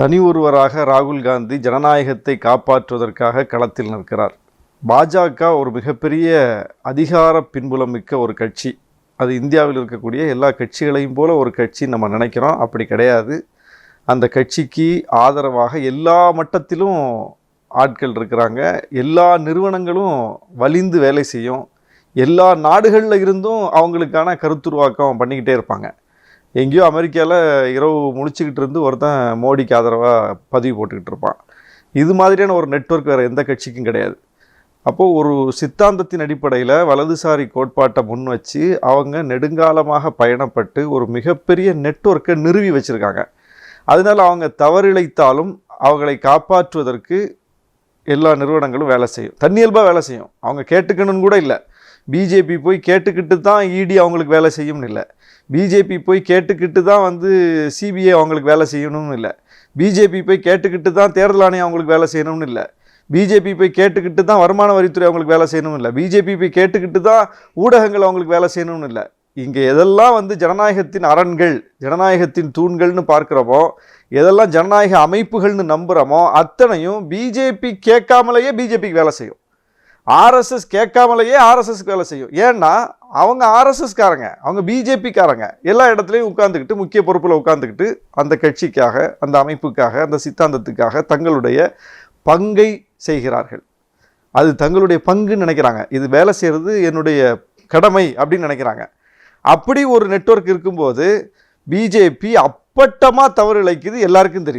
தனி ஒருவராக ராகுல் காந்தி ஜனநாயகத்தை காப்பாற்றுவதற்காக களத்தில் நிற்கிறார். பாஜக ஒரு மிகப்பெரிய அதிகார பின்புலம் மிக்க ஒரு கட்சி. அது இந்தியாவில் இருக்கக்கூடிய எல்லா கட்சிகளையும் போல ஒரு கட்சி நம்ம நினைக்கிறோம். அப்படி கிடையாது. அந்த கட்சிக்கு ஆதரவாக எல்லா மட்டத்திலும் ஆட்கள் இருக்கிறாங்க. எல்லா நிறுவனங்களும் வலிந்து வேலை செய்யும். எல்லா நாடுகளில் இருந்தும் அவங்களுக்கான கருத்துருவாக்கம் பண்ணிக்கிட்டே இருப்பாங்க. எங்கேயோ அமெரிக்காவில் இரவு முழிச்சுக்கிட்டு இருந்து ஒருத்தன் மோடிக்கு ஆதரவாக பதிவு போட்டுக்கிட்டு இருப்பான். இது மாதிரியான ஒரு நெட்வொர்க் வேறு எந்த கட்சிக்கும் கிடையாது. அப்போது ஒரு சித்தாந்தத்தின் அடிப்படையில் வலதுசாரி கோட்பாட்டை முன் வச்சு அவங்க நெடுங்காலமாக பயணப்பட்டு ஒரு மிகப்பெரிய நெட்ஒர்க்கை நிறுவி வச்சுருக்காங்க. அதனால் அவங்க தவறிழைத்தாலும் அவங்களை காப்பாற்றுவதற்கு எல்லா நிறுவனங்களும் வேலை செய்யும். தன்னியல்பாக வேலை செய்யும். அவங்க கேட்டுக்கணும்னு கூட இல்லை. பிஜேபி போய் கேட்டுக்கிட்டு தான் இடி அவங்களுக்கு வேலை செய்யும்னு இல்லை. பிஜேபி போய் கேட்டுக்கிட்டு தான் வந்து சிபிஐ அவங்களுக்கு வேலை செய்யணும்னு இல்லை. பிஜேபி போய் கேட்டுக்கிட்டு தான் தேர்தல் ஆணையம் அவங்களுக்கு வேலை செய்யணும்னு இல்லை. பிஜேபி போய் கேட்டுக்கிட்டு தான் வருமான வரித்துறை அவங்களுக்கு வேலை செய்யணும்னு இல்லை. பிஜேபி போய் கேட்டுக்கிட்டு தான் ஊடகங்கள் அவங்களுக்கு வேலை செய்யணும்னு இல்லை. இங்கே எதெல்லாம் வந்து ஜனநாயகத்தின் அரண்கள் ஜனநாயகத்தின் தூண்கள்னு பார்க்குறோமோ எதெல்லாம் ஜனநாயக அமைப்புகள்னு நம்புகிறோமோ அத்தனையும் பிஜேபி கேட்காமலேயே பிஜேபிக்கு வேலை செய்யும். ஆர்எஸ்எஸ் கேட்காமலேயே ஆர்எஸ்எஸ் வேலை செய்யும். ஏன்னா அவங்க ஆர்எஸ்எஸ்காரங்க அவங்க பிஜேபிக்காரங்க எல்லா இடத்துலையும் உட்காந்துக்கிட்டு முக்கிய பொறுப்பில் உட்காந்துக்கிட்டு அந்த கட்சிக்காக அந்த அமைப்புக்காக அந்த சித்தாந்தத்துக்காக தங்களுடைய பங்கை செய்கிறார்கள். அது தங்களுடைய பங்குன்னு நினைக்கிறாங்க. இது வேலை செய்கிறது என்னுடைய கடமை அப்படின்னு நினைக்கிறாங்க. அப்படி ஒரு நெட்வொர்க் இருக்கும்போது பிஜேபி அப்பட்டமாக தவறு இழைக்குது எல்லாருக்கும் தெரியுது.